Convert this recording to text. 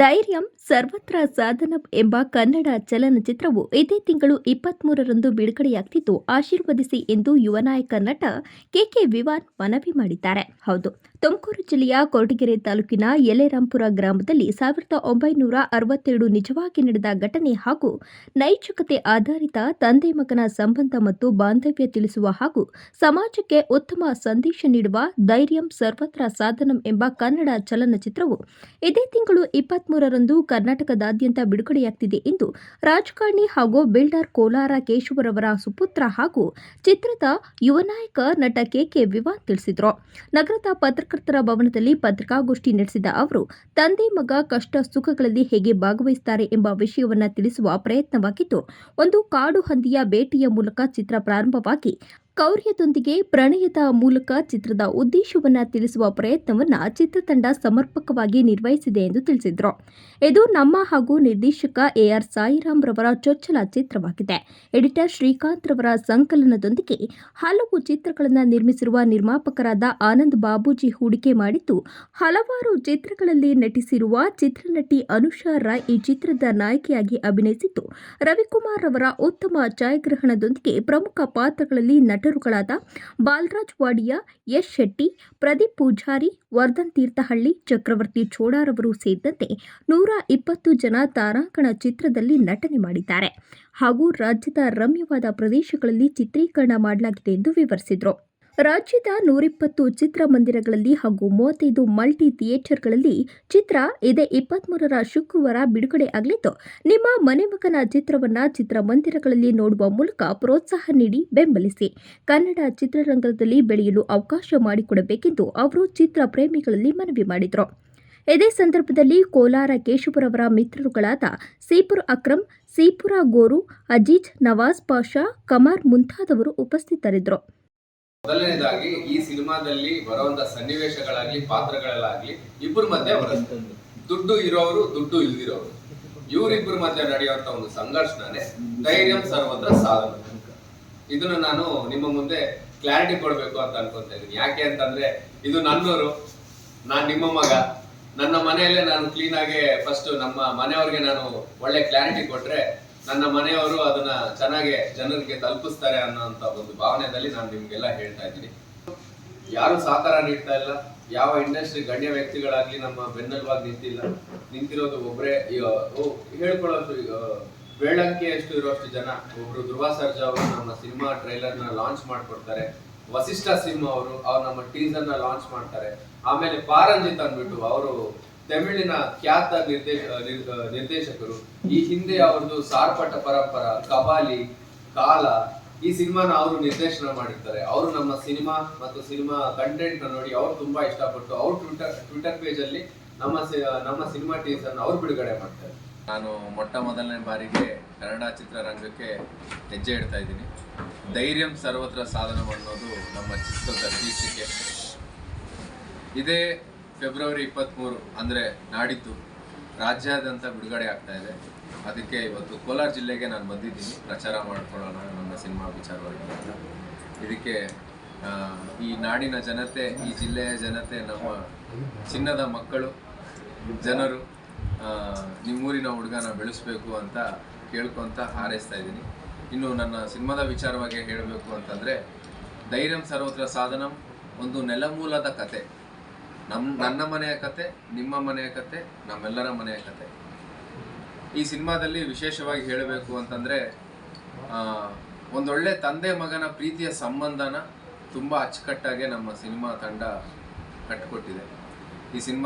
ಧೈರ್ಯಂ ಸರ್ವತ್ರ ಸಾಧನ ಎಂಬ ಕನ್ನಡ ಚಲನಚಿತ್ರವು ಇದೇ ತಿಂಗಳು ಇಪ್ಪತ್ಮೂರರಂದು ಬಿಡುಗಡೆಯಾಗ್ತಿದ್ದು, ಆಶೀರ್ವದಿಸಿ ಎಂದು ಯುವ ನಾಯಕ ನಟ ಕೆಕೆ ವಿವಾನ್ ಮನವಿ ಮಾಡಿದ್ದಾರೆ. ಹೌದು, ತುಮಕೂರು ಜಿಲ್ಲೆಯ ಕೊರಟಗೆರೆ ತಾಲೂಕಿನ ಯಲೆರಾಂಪುರ ಗ್ರಾಮದಲ್ಲಿ ಸಾವಿರದ ಒಂಬೈನೂರ ಅರವತ್ತೆರಡು ನಿಜವಾಗಿ ನಡೆದ ಘಟನೆ ಹಾಗೂ ನೈಚುಕತೆ ಆಧಾರಿತ ತಂದೆ ಮಗನ ಸಂಬಂಧ ಮತ್ತು ಬಾಂಧವ್ಯ ತಿಳಿಸುವ ಹಾಗೂ ಸಮಾಜಕ್ಕೆ ಉತ್ತಮ ಸಂದೇಶ ನೀಡುವ ಧೈರ್ಯಂ ಸರ್ವತ್ರ ಸಾಧನಂ ಎಂಬ ಕನ್ನಡ ಚಲನಚಿತ್ರವು ಇದೇ ತಿಂಗಳು ಇಪ್ಪತ್ಮೂರರಂದು ಕರ್ನಾಟಕದಾದ್ಯಂತ ಬಿಡುಗಡೆಯಾಗ್ತಿದೆ ಎಂದು ರಾಜಕಾರಣಿ ಹಾಗೂ ಬಿಲ್ಡರ್ ಕೋಲಾರ ಕೇಶವರವರ ಸುಪುತ್ರ ಹಾಗೂ ಚಿತ್ರದ ಯುವ ನಾಯಕ ನಟ ಕೆಕೆ ವಿವಾನ್ ತಿಳಿಸಿದರು. ನಗರದ ಪತ್ರಕರ್ತರ ಭವನದಲ್ಲಿ ಪತ್ರಿಕಾಗೋಷ್ಠಿ ನಡೆಸಿದ ಅವರು, ತಂದೆ ಮಗ ಕಷ್ಟ ಸುಖಗಳಲ್ಲಿ ಹೇಗೆ ಭಾಗವಹಿಸುತ್ತಾರೆ ಎಂಬ ವಿಷಯವನ್ನು ತಿಳಿಸುವ ಪ್ರಯತ್ನವಾಗಿದ್ದು, ಒಂದು ಕಾಡು ಹಂದಿಯ ಭೇಟಿಯ ಮೂಲಕ ಚಿತ್ರ ಪ್ರಾರಂಭವಾಗಿ ಕೌರ್ಯದೊಂದಿಗೆ ಪ್ರಣಯದ ಮೂಲಕ ಚಿತ್ರದ ಉದ್ದೇಶವನ್ನ ತಿಳಿಸುವ ಪ್ರಯತ್ನವನ್ನ ಚಿತ್ರತಂಡ ಸಮರ್ಪಕವಾಗಿ ನಿರ್ವಹಿಸಿದೆ ಎಂದು ತಿಳಿಸಿದರು. ಇದು ನಮ್ಮ ಹಾಗೂ ನಿರ್ದೇಶಕ ಎಆರ್ ಸಾಯಿರಾಮ್ ರವರ ಚೊಚ್ಚಲ ಚಿತ್ರವಾಗಿದೆ. ಎಡಿಟರ್ ಶ್ರೀಕಾಂತ್ ರವರ ಸಂಕಲನದೊಂದಿಗೆ ಹಲವು ಚಿತ್ರಗಳನ್ನು ನಿರ್ಮಿಸಿರುವ ನಿರ್ಮಾಪಕರಾದ ಆನಂದ್ ಬಾಬೂಜಿ ಹೂಡಿಕೆ ಮಾಡಿದ್ದು, ಹಲವಾರು ಚಿತ್ರಗಳಲ್ಲಿ ನಟಿಸಿರುವ ಚಿತ್ರನಟಿ ಅನುಷಾ ರಾಯ್ ಈ ಚಿತ್ರದ ನಾಯಕಿಯಾಗಿ ಅಭಿನಯಿಸಿದ್ದು, ರವಿಕುಮಾರ್ ರವರ ಉತ್ತಮ ಛಾಯಾಗ್ರಹಣದೊಂದಿಗೆ ಪ್ರಮುಖ ಪಾತ್ರಗಳಲ್ಲಿ ನಟರುಗಳಾದ ಬಾಲರಾಜ್ ವಾಡಿಯಾ, ಯಶ್ ಶೆಟ್ಟಿ, ಪ್ರದೀಪ್ ಪೂಜಾರಿ, ವರ್ಧನ್ ತೀರ್ಥಹಳ್ಳಿ, ಚಕ್ರವರ್ತಿ ಚೋಡಾರವರು ಸೇರಿದಂತೆ ನೂರ ಇಪ್ಪತ್ತು ಜನ ತಾರಾಗಣ ಚಿತ್ರದಲ್ಲಿ ನಟನೆ ಮಾಡಿದ್ದಾರೆ. ಹಾಗೂ ರಾಜ್ಯದ ರಮ್ಯವಾದ ಪ್ರದೇಶಗಳಲ್ಲಿ ಚಿತ್ರೀಕರಣ ಮಾಡಲಾಗಿದೆ ಎಂದು ವಿವರಿಸಿದರು. ರಾಜ್ಯದ ನೂರಿಪ್ಪತ್ತು ಚಿತ್ರಮಂದಿರಗಳಲ್ಲಿ ಹಾಗೂ ಮೂವತ್ತೈದು ಮಲ್ಟಿ ಥಿಯೇಟರ್ಗಳಲ್ಲಿ ಚಿತ್ರ ಇದೇ ಇಪ್ಪತ್ಮೂರರ ಶುಕ್ರವಾರ ಬಿಡುಗಡೆ ಆಗಲಿದ್ದು, ನಿಮ್ಮ ಮನೆ ಮಗನ ಚಿತ್ರವನ್ನ ಚಿತ್ರಮಂದಿರಗಳಲ್ಲಿ ನೋಡುವ ಮೂಲಕ ಪ್ರೋತ್ಸಾಹ ನೀಡಿ ಬೆಂಬಲಿಸಿ. ಕನ್ನಡ ಚಿತ್ರರಂಗದಲ್ಲಿ ಬೆಳೆಯಲು ಅವಕಾಶ ಮಾಡಿಕೊಡಬೇಕೆಂದು ಅವರು ಚಿತ್ರ ಪ್ರೇಮಿಗಳಲ್ಲಿ ಮನವಿ ಮಾಡಿದರು. ಇದೇ ಸಂದರ್ಭದಲ್ಲಿ ಕೋಲಾರ ಕೇಶವರವರ ಮಿತ್ರರುಗಳಾದ ಸೀಪುರ್ ಅಕ್ರಮ್, ಸೀಪುರ ಗೋರು, ಅಜೀಜ್ ನವಾಜ್ ಪಾಷಾ, ಕಮಾರ್ ಮುಂತಾದವರು ಉಪಸ್ಥಿತರಿದ್ದರು. ಮೊದಲನೇದಾಗಿ ಈ ಸಿನಿಮಾದಲ್ಲಿ ಬರುವಂತ ಸನ್ನಿವೇಶಗಳಾಗ್ಲಿ, ಪಾತ್ರಗಳಲ್ಲಾಗ್ಲಿ ಇಬ್ಬರ ಮಧ್ಯೆ ಬರುತ್ತೆ. ದುಡ್ಡು ಇರೋರು, ದುಡ್ಡು ಇಲ್ದಿರೋರು. ಇವರಿಬ್ಬರ ಮಧ್ಯೆ ನಡೆಯುವಂತ ಒಂದು ಸಂಘರ್ಷನೇ ಧೈರ್ಯಂ ಸರ್ವತ್ರ ಸಾಧನ. ಇದನ್ನ ನಾನು ನಿಮ್ಮ ಮುಂದೆ ಕ್ಲಾರಿಟಿ ಕೊಡ್ಬೇಕು ಅಂತ ಅನ್ಕೊಂತ ಇದ್ದೀನಿ. ಯಾಕೆ ಅಂತಂದ್ರೆ ಇದು ನನ್ನೂರು, ನಾನ್ ನಿಮ್ಮ ಮಗ. ನನ್ನ ಮನೆಯಲ್ಲೇ ನಾನು ಕ್ಲೀನ್ ಆಗಿ ಫಸ್ಟ್ ನಮ್ಮ ಮನೆಯವ್ರಿಗೆ ನಾನು ಒಳ್ಳೆ ಕ್ಲಾರಿಟಿ ಕೊಟ್ರೆ ನನ್ನ ಮನೆಯವರು ಅದನ್ನ ಚೆನ್ನಾಗಿ ಜನರಿಗೆ ತಲುಪಿಸ್ತಾರೆ ಅನ್ನೋಂತ ಒಂದು ಭಾವನೆಯಲ್ಲಿ ನಾನು ನಿಮ್ಗೆಲ್ಲ ಹೇಳ್ತಾ ಇದ್ದೀನಿ. ಯಾರು ಸಹಕಾರ ನೀಡ್ತಾ ಇಲ್ಲ, ಯಾವ ಇಂಡಸ್ಟ್ರಿ ಗಣ್ಯ ವ್ಯಕ್ತಿಗಳಾಗ್ಲಿ ನಮ್ಮ ಬೆನ್ನಲ್ವಾಗಿ ನಿಂತಿಲ್ಲ, ನಿಂತಿರೋದು ಒಬ್ರೇ ಹೇಳ್ಕೊಳ್ಳೋದು ಎಷ್ಟು ಇರೋಷ್ಟು ಜನ. ಒಬ್ರು ಧ್ರುವ ಸರ್ಜಾ ಅವರು ನಮ್ಮ ಸಿನಿಮಾ ಟ್ರೈಲರ್ನ ಲಾಂಚ್ ಮಾಡ್ಕೊಡ್ತಾರೆ. ವಸಿಷ್ಠ ಸಿಂಹ ಅವರು, ಅವ್ರು ನಮ್ಮ ಟೀಸರ್ನ ಲಾಂಚ್ ಮಾಡ್ತಾರೆ. ಆಮೇಲೆ ಪಾರಂಜಿತ್ ಅಂದ್ಬಿಟ್ಟು, ಅವರು ತಮಿಳಿನ ಖ್ಯಾತ ನಿರ್ದೇಶ ನಿರ್- ನಿರ್ದೇಶಕರು. ಈ ಹಿಂದೆ ಅವರದು ಸಾರ್ಪಟ ಪರಂಪರ, ಕಬಾಲಿ, ಕಾಲ, ಈ ಸಿನಿಮಾನ ಅವರು ನಿರ್ದೇಶನ ಮಾಡಿರ್ತಾರೆ. ಅವರು ನಮ್ಮ ಸಿನಿಮಾ ಮತ್ತು ಸಿನಿಮಾ ಕಂಟೆಂಟ್ ನೋಡಿ ಅವ್ರು ತುಂಬಾ ಇಷ್ಟಪಟ್ಟು ಅವ್ರ ಟ್ವಿಟರ್ ಟ್ವಿಟರ್ ಪೇಜ್ ಅಲ್ಲಿ ನಮ್ಮ ನಮ್ಮ ಸಿನಿಮಾ ಟೀಸರ್ ಅವ್ರು ಬಿಡುಗಡೆ ಮಾಡ್ತಾರೆ. ನಾನು ಮೊಟ್ಟ ಮೊದಲನೇ ಬಾರಿಗೆ ಕನ್ನಡ ಚಿತ್ರರಂಗಕ್ಕೆ ಹೆಜ್ಜೆ ಇಡ್ತಾ ಇದ್ದೀನಿ. ಧೈರ್ಯಂ ಸರ್ವತ್ರ ಸಾಧನವನ್ನೋದು ನಮ್ಮ ಚಿತ್ರದ ಶೀರ್ಷಿಕೆ ಇದೇ ಫೆಬ್ರವರಿ ಇಪ್ಪತ್ತ್ಮೂರು ಅಂದರೆ ನಾಡಿದ್ದು ರಾಜ್ಯಾದ್ಯಂತ ಬಿಡುಗಡೆ ಆಗ್ತಾ ಇದೆ. ಅದಕ್ಕೆ ಇವತ್ತು ಕೋಲಾರ ಜಿಲ್ಲೆಗೆ ನಾನು ಬಂದಿದ್ದೀನಿ. ಪ್ರಚಾರ ಮಾಡ್ಕೊಳ್ಳೋಣ ನನ್ನ ಸಿನಿಮಾ ವಿಚಾರವಾಗಿ. ಅಂತ ಇದಕ್ಕೆ ಈ ನಾಡಿನ ಜನತೆ, ಈ ಜಿಲ್ಲೆಯ ಜನತೆ, ನಮ್ಮ ಚಿನ್ನದ ಮಕ್ಕಳು, ಜನರು ನಿಮ್ಮೂರಿನ ಹುಡುಗನ ಬೆಳೆಸಬೇಕು ಅಂತ ಕೇಳ್ಕೊಂತ ಹಾರೈಸ್ತಾ ಇದ್ದೀನಿ. ಇನ್ನು ನನ್ನ ಸಿನಿಮಾದ ವಿಚಾರವಾಗಿ ಹೇಳಬೇಕು ಅಂತಂದರೆ ಧೈರ್ಯಂ ಸರ್ವತ್ರ ಸಾಧನಂ, ಒಂದು ನೆಲಮೂಲದ ಕತೆ. ನಮ್ಮ ನನ್ನ ಮನೆಯ ಕತೆ, ನಿಮ್ಮ ಮನೆಯ ಕತೆ, ನಮ್ಮೆಲ್ಲರ ಮನೆಯ ಕತೆ. ಈ ಸಿನಿಮಾದಲ್ಲಿ ವಿಶೇಷವಾಗಿ ಹೇಳಬೇಕು ಅಂತಂದರೆ ಒಂದೊಳ್ಳೆ ತಂದೆ ಮಗನ ಪ್ರೀತಿಯ ಸಂಬಂಧನ ತುಂಬಾ ಅಚ್ಚುಕಟ್ಟಾಗೆ ನಮ್ಮ ಸಿನಿಮಾ ತಂಡ ಕಟ್ಟಿಕೊಟ್ಟಿದೆ ಈ ಸಿನಿಮಾ